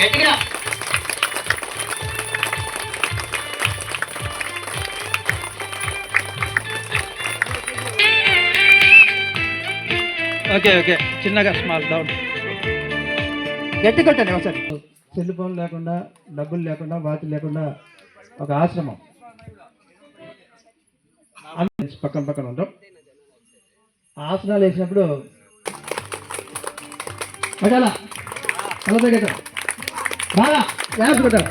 గట్టిగా. Okay okay. చిన్నగా small down గట్టి కొట్టండి ఒకసారి. సెల్ ఫోన్ లేకుండా డబ్బులు లేకుండా వాటి లేకుండా ఒక ఆశ్రమం. పక్కన పక్కన ఉంటాం. ఆసనాలు వేసినప్పుడు పడాల తల దగ్గర. బాగా డ్యాన్స్ కొట్టాలి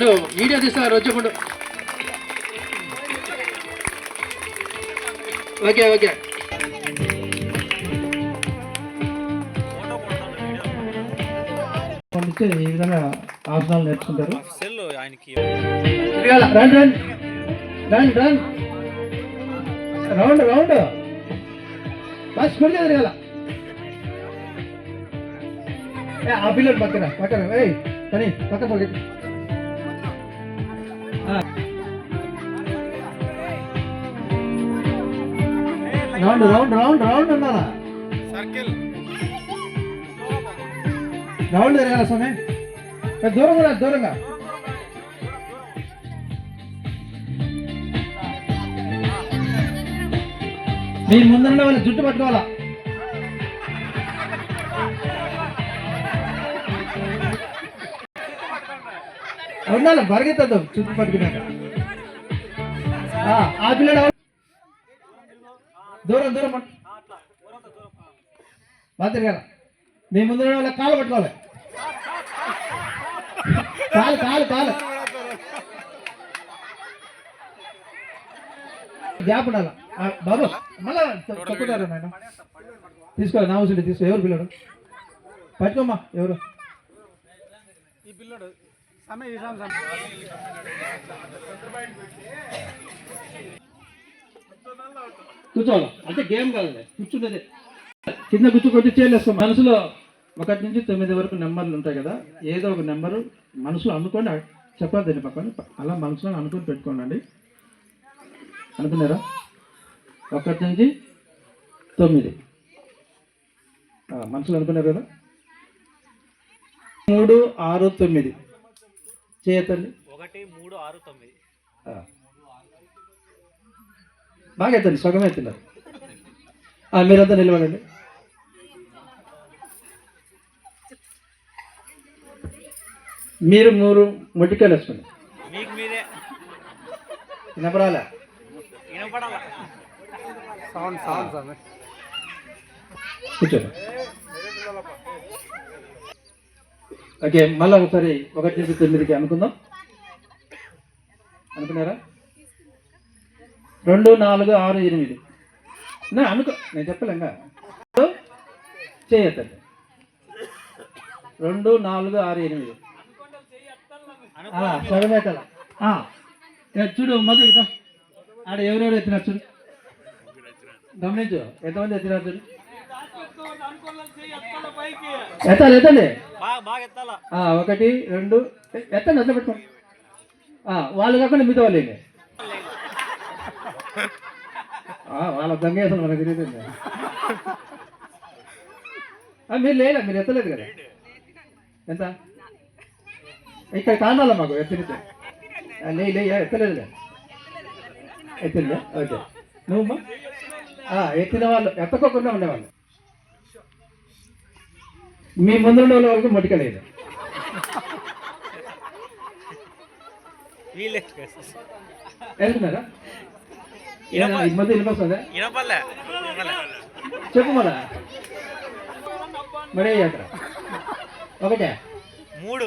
నువ్వు వీడియో రోజు ఓకే ఓకే. పంపిస్తే ఈ విధంగా ఆసనాలు నేర్చుకుంటారు. రండి రండి రండి రండి రౌండ్ రౌండ్. బస్ కొడితే తిరగాల ఏ, ఆ పిల్లలు పక్కన పక్కన ఏయ్ కానీ పక్క పోయి రౌండ్ రౌండ్ రౌండ్ రౌండ్ ఉండాలా రౌండ్ తిరగాల స్వామి ఏ, దూరంగా రా, దూరంగా మీ ముందర వాళ్ళ జుట్టు పట్టుకోవాలా ఉండాలి పరిగెత్తద్దు? చుట్టూ పట్టుకున్నాక. ఆ, పిల్లడు దూరం దూరం. మంత్రి గారు మీ ముందు వాళ్ళ కాలు పట్టుకోవాలి. కాలు కాలు కాలు. గ్యాప్ ఉండాలి? బాబు మళ్ళా తొ- తొక్కుతారు నాయన? తీసుకో నా అవసరం తీసుకో. ఎవరు పిల్లడు? పట్టుకోమ్మా ఎవరు? ఈ పిల్లడు కూర్చోవాలి. అంటే గేమ్ కాదు కూర్చుండేది. కింద గుర్తుకొచ్చి చేయలేసుకో మనసులో ఒకటి నుంచి తొమ్మిది వరకు నెంబర్లు ఉంటాయి కదా. ఏదో ఒక నెంబరు మనసులో అనుకోండి చెప్పాలి దీన్ని పక్కన. అలా మనసులో అనుకుని పెట్టుకోండి అనుకున్నారా? ఒకటి నుంచి తొమ్మిది. మనసులో అనుకున్నారు కదా? మూడు ఆరు తొమ్మిది. చేయతండి ఒకటి మూడు ఆరు తొమ్మిది. ఆ. బాగా ఎత్తండి సగం ఎత్తున్నారు మీరంతా నిలబడండి. మీరు మూడు మొట్టికాయలు వేసుకోండి. మీకు మీరే. వినపడాలా? వినపడాల? కూర్చోండి. ఓకే మళ్ళీ ఒకసారి ఒకటి నుంచి తొమ్మిదికి అనుకుందాం. అనుకున్నారా? రెండు నాలుగు ఆరు ఎనిమిది. నా అనుకో నేను చెప్పలేంగా. చేయతండి రెండు నాలుగు ఆరు ఎనిమిది. ఆ, సగం చూడు మొదలు ఆడ ఎవరెవరు ఎత్తినారు చూడు. గమనించు ఎంతమంది ఎత్తినారు చూడు. ఎత్తాలి ఎత్తండి ఒకటి రెండు ఎత్తండి అట్లా పెట్టుకోండి వాళ్ళు కాకుండా మిగతా వాళ్ళు వాళ్ళ దొంగేసాను మనకు తెలియదు మీరు లేదా మీరు ఎత్తలేదు కదా. ఎంత? ఇక్కడ కానాల మాకు ఎత్తినితే లే లే ఎత్తలేదులే ఎత్తిందా? ఓకే. నువ్వు ఎత్తిన వాళ్ళు ఎత్తకోకుండా ఉండేవాళ్ళు. మీ ముందు ఉన్న వాళ్ళ వరకు మొటికలేదు వీళ్ళే వెళ్తున్నారా ఈ మధ్య చెప్పు మళ్ళా. మరే యాత్ర. ఒకటే. మూడు.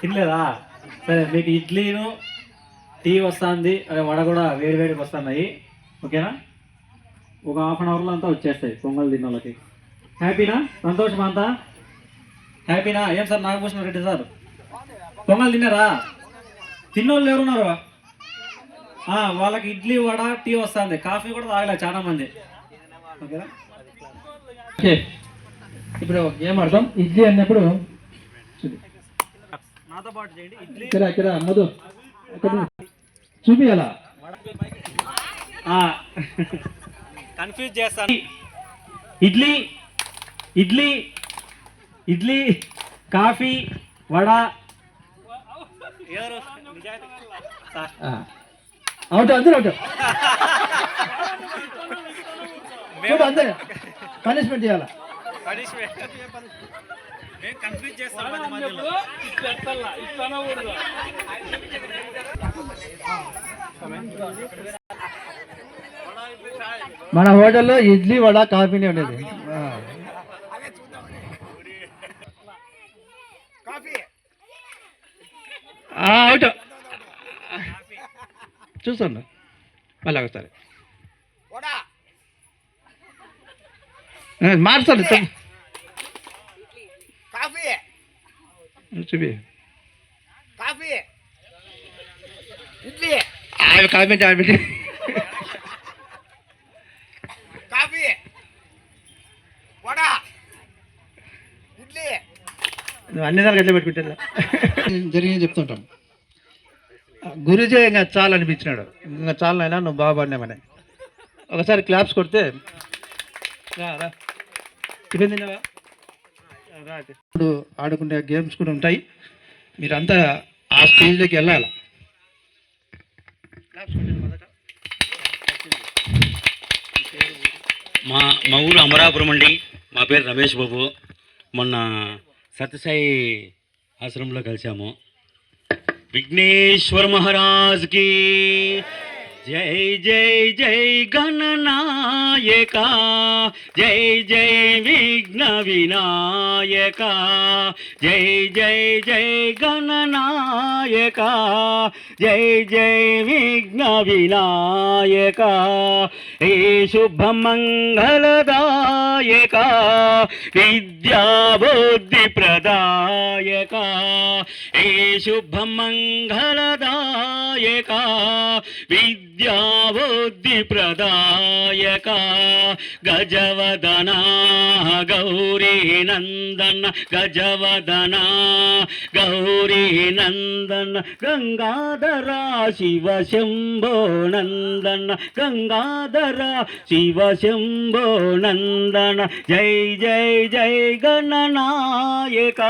తినలేదా? సరే మీకు ఇడ్లీను టీ వస్తుంది అదే వడ కూడా వేడి వేడికి వస్తున్నాయి. ఓకేనా? ఒక హాఫ్ అన్ అవర్లో అంతా వచ్చేస్తాయి పొంగల్ వాళ్ళకి హ్యాపీనా సంతోషమా అంతా? హ్యాపీనా ఏం సార్ నాగభూషణ రెడ్డి సార్? పొంగల్ తిన్నారా? తిన్నోళ్ళు ఎవరున్నారు? వాళ్ళకి ఇడ్లీ వడ టీ వస్తుంది. కాఫీ కూడా తాగలే చాలా మంది. ఓకేనా? ఓకే. ఇప్పుడు ఏం అర్థం? ఇడ్లీ అన్నప్పుడు నాతో పాటు చేయండి. ఇడ్లీ ఇక్కడ ఇక్కడ మధు. ఇక్కడ చూపియాలా. కన్ఫ్యూజ్ చేస్తాను. ఇడ్లీ ఇడ్లీ ఇడ్లీ కాఫీ వడ. అవుట్ అందరూ అవుట్. చూడు అందరూ. పనిష్మెంట్ చేయాలా? మేము కన్ఫ్యూజ్ చేస్తాం మన హోటల్లో ఇడ్లీ వడ కాఫీనే ఉండేది. ఆ. ఆ, అవుట్. చూస్తాను. మళ్ళీ ఒకసారి. ఆ, మార్చాలి. తప్ప- కాఫీ. చూపి. కాఫీ. ఇడ్లీ. ఆ, coffee coffee coffee vada idli నువ్వు అన్ని దానికి ఎట్లా పెట్టుకుంటా జరిగింది చెప్తుంటాం. గురుజీ ఇంకా చాలు అనిపించినాడు. ఇంకా చాలు అయినా నువ్వు బాగా పడినామని ఒకసారి క్లాప్స్ కొడితే. ఇప్పుడు ఆడుకునే గేమ్స్ కూడా ఉంటాయి. మీరంతా ఆ స్టేజ్లోకి వెళ్ళాలి? మా మా ఊరు అమరాపురం అండి. మా పేరు రమేష్ బాబు. మొన్న సత్యసాయి ఆశ్రమంలో కలిసాము విఘ్నేశ్వర మహారాజ్కి జై జై జై గణనాయక జై జై విఘ్న వినాయక జై జై జై గణనాయక జై జై విఘ్న వినాయక ఏ శుభమంగళదాయక విద్యా బుద్ధి ప్రదాయక ఏ శుభమంగళదాయక గజవదనా బుద్ధి ప్రదాయక గజవదన గౌరీ నందన గజవదన గౌరీ నందన గంగాధర శివ శంభో నందన గంగాధర శివ శంభో నందన జై జై జై గణనాయక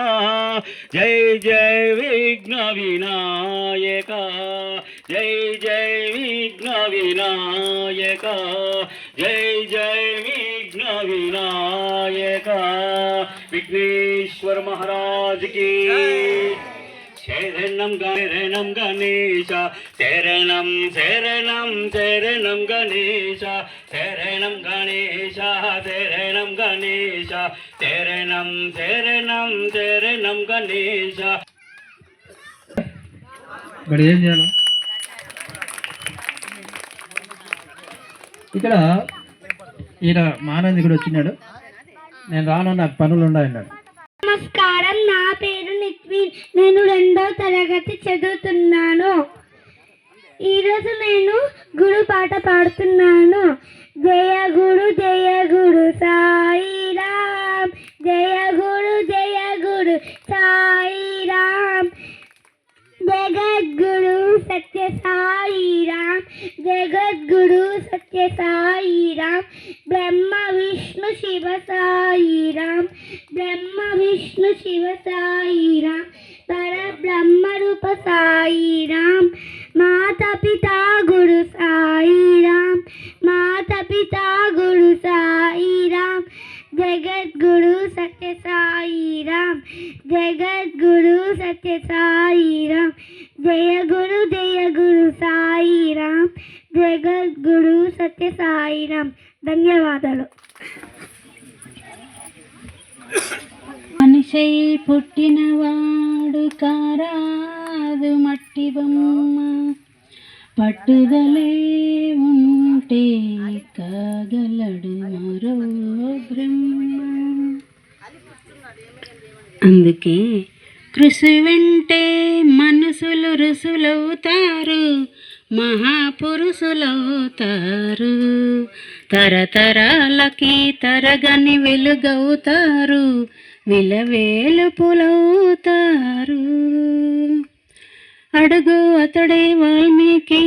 జై జై విఘ్న వినాయక जय जय विघ्न विनायक। जय जय विघ्न विनायक। विघ्नेश्वर महाराज की। शरणम गरणम गणेश। शरणम शरणम शरणम गणेश। शरणम गणेश। शरणम गणेश। शरणम शरणम शरणम गणेश। गणेश ఇక్కడ ఈయన మానంది కూడా వచ్చినాడు. నేను రాను నాకు పనులు ఉన్నాయన్నాడు నమస్కారం నా పేరు నిత్వీన్. నేను రెండో తరగతి చదువుతున్నాను. ఈరోజు నేను గురు పాట పాడుతున్నాను. జయ గురు జయ గురు సాయిరామ్. జయ గురు జయ జగద్గురు సత్య సాయిరామ్ జగద్గురు సత్య సాయిరామ్ బ్రహ్మ విష్ణు శివ సాయిరామ్ బ్రహ్మ విష్ణు శివ సాయిరామ్ పరబ్రహ్మ రూప సాయిరామ్ మాత పితా గురు సాయిరామ్ మాత పితా గురు సాయిరామ్ జగద్గురు సత్య సాయిరామ్ జగద్గురు సత్య సాయిరామ్ జయ గురు జయ గురు సాయిరామ్ జగద్గురు సత్య సాయిరామ్ ధన్యవాదాలు. మనిషి పుట్ మహాపురుషులవుతారు తరతరాలకి తరగని వెలుగవుతారు. విలవేలుపులవుతారు. అడుగు అతడే వాల్మీకి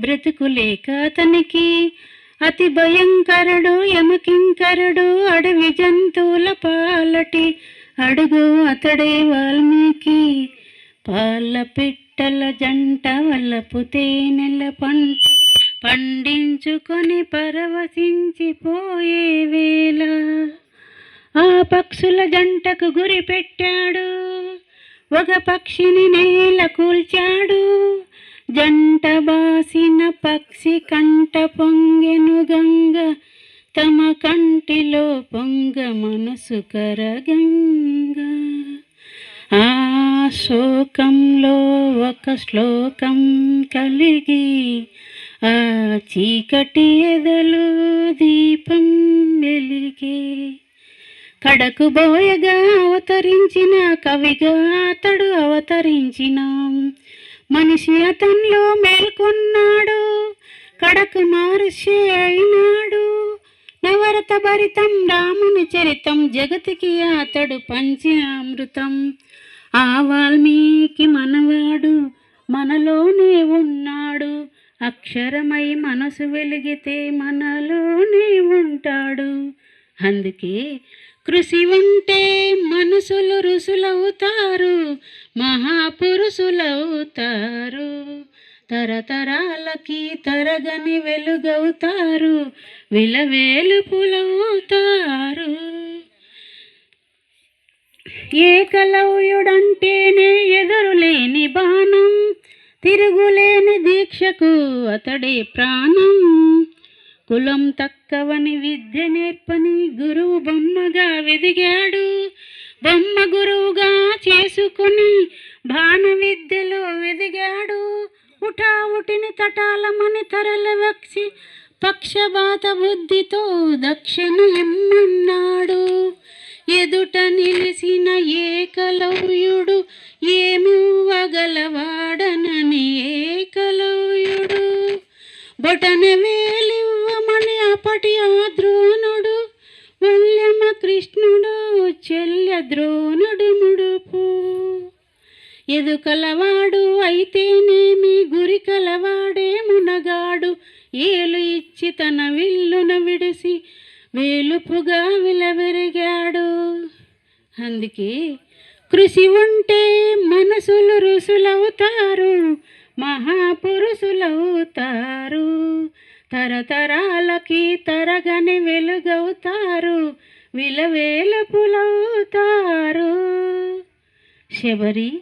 బ్రతుకు లేక అతనికి. అతి భయంకరుడు యమకింకరుడు అడవి జంతువుల పాలటి అడుగు అతడే వాల్మీకి. పాల పిట్టల జంట వల్లపు తేనెల పంట పండించుకొని పరవశించిపోయే వేళ ఆ పక్షుల జంటకు గురి పెట్టాడు. ఒక పక్షిని నేల కూల్చాడు. జంట బాసిన పక్షి కంట పొంగెను గంగ తమ కంటిలో పొంగ మనసు కరగంగ. ఆ శోకంలో ఒక శ్లోకం కలిగి ఆ చీకటి ఎదలు దీపం వెలిగే. కడకు బోయగా అవతరించిన కవిగా అతడు అవతరించిన. మనిషి అతనిలో మేల్కొన్నాడు కడకు మహర్షి అయినాడు. నవరత భరితం రాముని చరితం జగతికి అతడు పంచిన అమృతం ఆ వాల్మీకి మనవాడు మనలోనే ఉన్నాడు. అక్షరమై మనసు వెలిగితే మనలోనే ఉంటాడు. అందుకే కృషి ఉంటే మనసులు రుసులవుతారు మహాపురుషులవుతారు. తరతరాలకి తరగని వెలుగవుతారు విలవేలుపులవుతారు. ఏకలవ్యుడంటేనే ఎదురులేని బాణం తిరుగులేని దీక్షకు అతడే ప్రాణం. కులం తక్కవని విద్య నేర్పని గురువు బొమ్మగా వెదిగాడు బొమ్మ గురువు తటాలమని తరలవక్షి పక్షపాత బుద్ధితో దక్షిణ ఎమ్మన్నాడు. ఎదుట నిలిసిన ఏకలవ్యుడు ఏమివ్వగలవాడనని ఏకలవ్యుడు. బొటన వేలివ్వమని అప్పటి ఆ ద్రోణుడు వల్లెమ కృష్ణుడు చెల్లె ద్రోణుడు ముడుపు. ఎదుకలవాడు అయితేనేమి గురి కలవాడే మునగాడు. ఏలు ఇచ్చి తన విల్లున విడిసి వేలుపుగా విలవెరిగాడు. అందుకే కృషి ఉంటే మనసులు రుసులవుతారు మహాపురుషులవుతారు. తరతరాలకి తరగని వెలుగవుతారు విలవేలుపులవుతారు. శబరి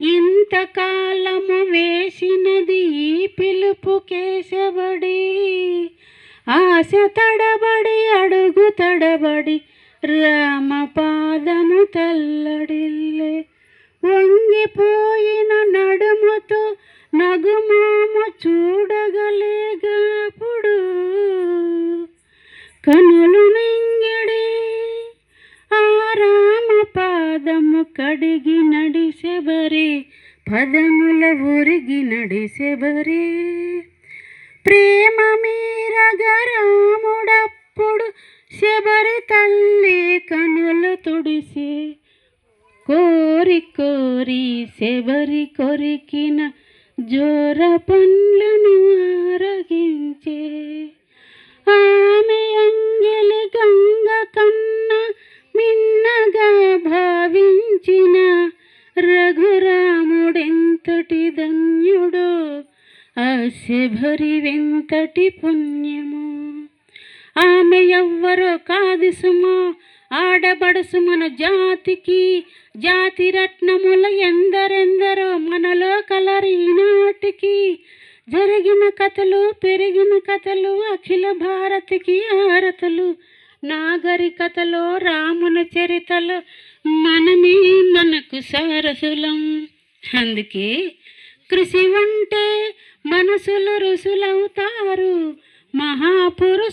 ఇంతకాలము వేసినది ఈ పిలుపు కేశబడి ఆశ తడబడి అడుగు తడబడి రామపాదము తల్లడిల్లే. వంగిపోయిన నడుముతో నగుమాము చూ eleven ఎంతటి ధన్యుడు ఆ వెంకటి పుణ్యము ఆమె ఎవ్వరో కాదు సుమా ఆడబడుసు మన జాతికి జాతి రత్నముల ఎందరెందరో మనలో కలరు ఈనాటికి జరిగిన కథలు పెరిగిన కథలు అఖిల భారతికి ఆరతలు. నాగరికతలో రాముని చరితలు మనమే మనకు సారసులం. అందుకే కృషి ఉంటే మనసులు రుసులవుతారు మహాపురుషులవుతారు.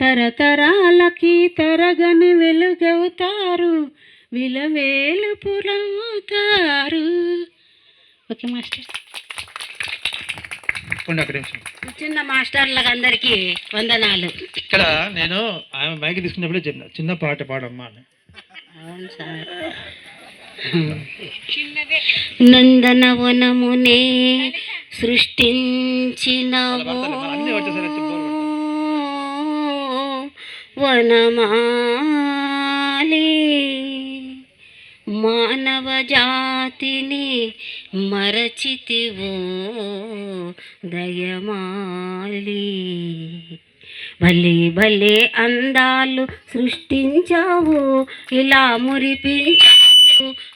తరతరాలకి తరగని వెలుగవుతారు విలవేలుపులవుతారు. Okay master. చిన్న మాస్టర్లకు అందరికీ వందనాలు. ఇక్కడ నేను ఆమె మైక్ తీసుకున్నప్పుడే చెప్పిన చిన్న పాట పాడమ్మా అవును సార్. నందనవనమునే సృష్టించినవో వనమాలి మానవ జాతిని మరచితివో దయమాలి. భలే భలే అందాలు సృష్టించావు ఇలా మురిపించావు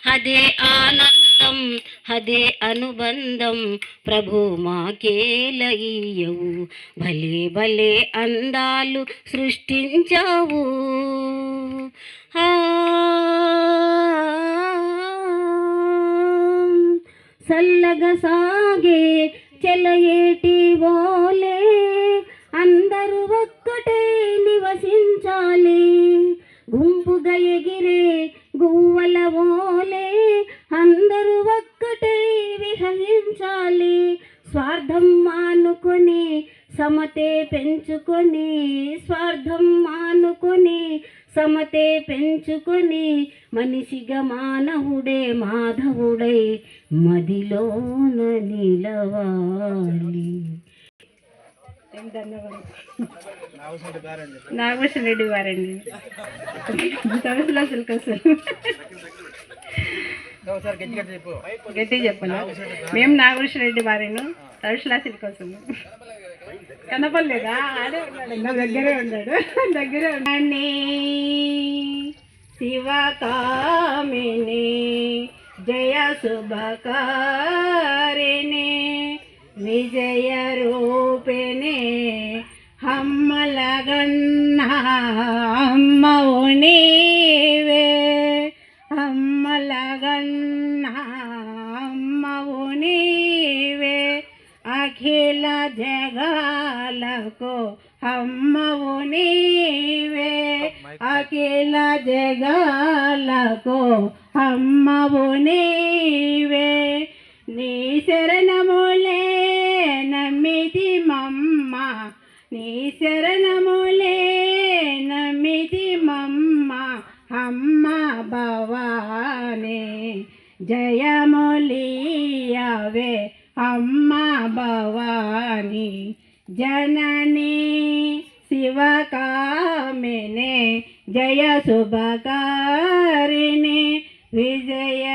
అదే ఆనందం అదే అనుబంధం ప్రభు మాకేలయ్యవు. భలే భలే అందాలు సృష్టించావు. ఆ చల్లగా సాగే చెలయేటి ఓలే అందరూ ఒక్కటే నివసించాలి. గుంపుగా ఎగిరే గువ్వల ఓలే అందరూ ఒక్కటే విహరించాలి. స్వార్థం మానుకొని సమతే పెంచుకొని స్వార్థం మానుకొని సమతే పెంచుకొని మనిషిగా మానవుడే మాధవుడై మదిలోన నిలవాలి. నాగభూషణ రెడ్డి వారండి తమసులో సిల్కసు ఒకసారి గట్టి గట్టి చెప్పు. గట్టి చెప్పను? మేము నాగభూషణ రెడ్డి వారేను తమసులా సిల్కసు కనపడలేదా? ఆడే ఉన్నాడు. దగ్గరే ఉన్నాడు. దగ్గరే ఉన్నాడు. శివకామిని జయ శుభకారిణి. విజయ రూపిణి హమ్మలగన్న అమ్మవు నీవే. అమ్మలగన్న అమ్మవు నీవే. అఖిల జగాలకు అమ్మవు నీవే. అఖిల జగాలకు అమ్మవు నీవే. నీ శరణములే నమ్మితి మమ్మ నీ శరణములే నమ్మితి మమ్మ అమ్మ భవానే జయములియవే అమ్మ భవాని జనని శివకామినే జయ శుభకారిణి విజయ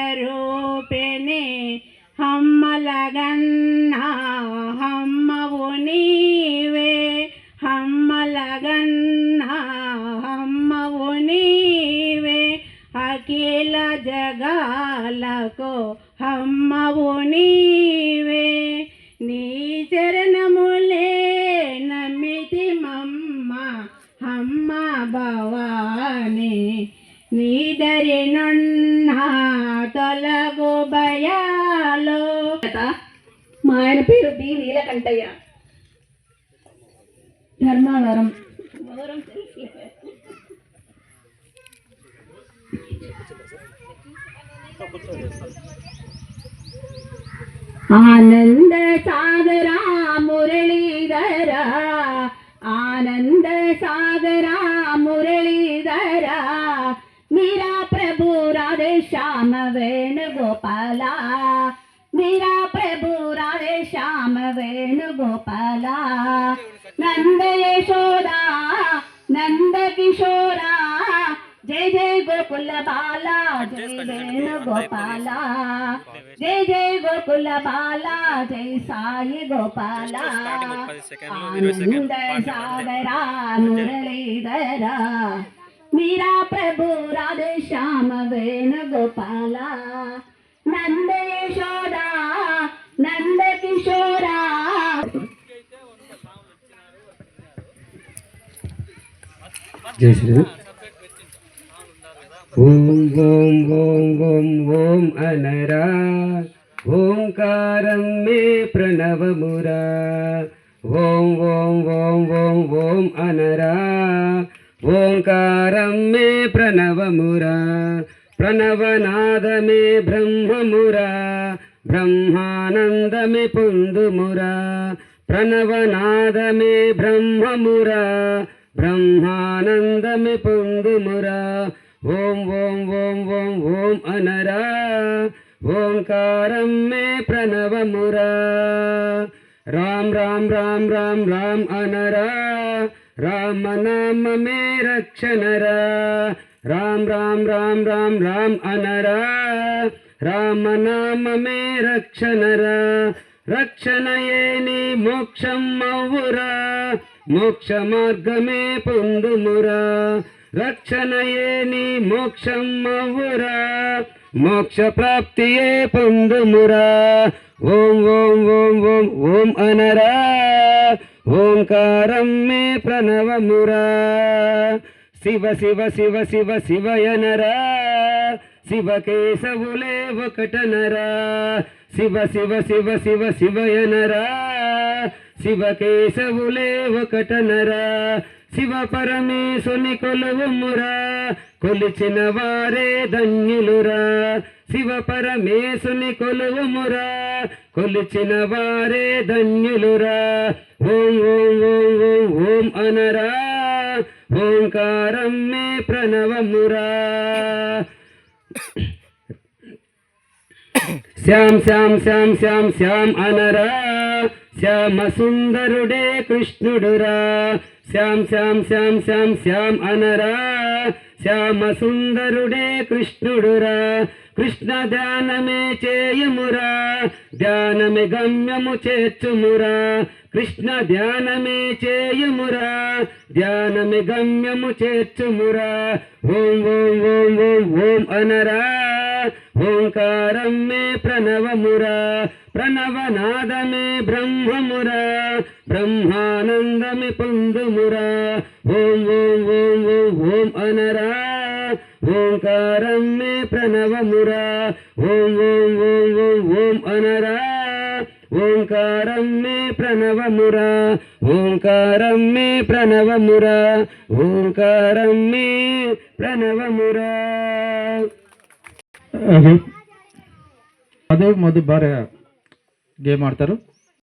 కో హమ్మవు నీవే. నీ చరణములే నమ్మితి మమ్మ అమ్మ భవాని. నీదరి నున్న తొలగు భయాలో. మా ఆయన పేరు బి. నీలకంఠయ్య. ధర్మవరం. ఆనంద సాగరా మురళీధర ఆనంద సాగరా మురళీధర. మీరా ప్రభు రాధే శ్యామ వేణుగోపాల మీరా ప్రభు రాధే శ్యామ వేణుగోపాల. నంద యశోదా నంద కిశోరా జయ జయ గోకుల బాల జయ వేణుగోపాల జయ జయ గోకుల బాల జయ సాయి గోపాల. ఆనంద సాగరా మురళీధరా. మీరా ప్రభు రాధే శ్యామ వేణుగోపాల. నంద యశోదా నంద కిశోరా జై శ్రీరామ్. ఓం ఓం ఓం ఓం ఓం అనరా ఓంకారం మే ప్రణవమురా ఓం ఓం ఓం ఓం ఓం అనరా ఓంకారం మే ప్రణవమురా ప్రణవనాదమే బ్రహ్మమురా బ్రహ్మానందమే పొందుమురా ప్రణవనాదమే బ్రహ్మమురా బ్రహ్మానందమే పొందుమురా ఓం ఓం ఓం ఓం ఓం అనరా. ఓంకారం మే ప్రణవమురా. రామ్ రామ్ రామ్ రామ్ రామ్ అనరా. రామ నామ మే రక్షణరా. రామ్ రామ్ రామ్ రామ్ రామ్ అనరా. రామ నామ మే రక్షణరా. రక్షణయే నీ మోక్షం మవ్వురా మోక్ష మార్గమే పొందుమురా. రక్షణయే నీ మోక్షం మవ్వురా మోక్ష ప్రాప్తియే పొందుమురా. ఓం ఓం ఓం ఓం ఓం అనరా ఓంకారం మే ప్రణవమురా. శివ శివ శివ శివ శివయనరా శివ కేశవులే ఒకటనరా. శివ శివ శివ శివ శివయనరా శివ కేశవులే ఒకటనరా. శివ పరమేశుని కొలువుమురా కొలిచిన వారే ధన్యులురా. శివ పరమేశుని కొలువుమురా కొలిచిన వారే ధన్యులురా. ఓం ఓం ఓం ఓం ఓం అనరా ఓంకారం మే ప్రణవమురా. శ్యామ్ శ్యామ్ శ్యామ్ శ్యామ్ శ్యామ్ అనరా శ్యామ సుందరుడే కృష్ణుడురా. శ్యామ్ శ్యామ్ శ్యామ్ శ్యామ్ శ్యామ్ అనరా. శ్యామ సుందరుడే కృష్ణుడురా. కృష్ణ ధ్యానమే చేయుమురా. ధ్యానమే గమ్యము చేర్చుమురా. కృష్ణ ధ్యానమే చేయుమురా. ధ్యానమే గమ్యము చేర్చుమురా. ఓం ఓం ఓం ఓం ఓం అనరా. ఓంకారం మే ప్రణవమురా. ప్రణవనాదమే బ్రహ్మమురా బ్రహ్మానందమి పొందుమురా ఓం ఓం ఓం ఓం ఓం అనరా ఓంకారం మే ప్రణవమురా ఓం ఓం ఓం ఓం ఓం అనరా ఓంకారం మే ప్రణవమురా ఓంకారం మే ప్రణవమురా ఓంకారం మే ప్రణవమురా అదే మధు భార్య గేమ్ ఆడతారు.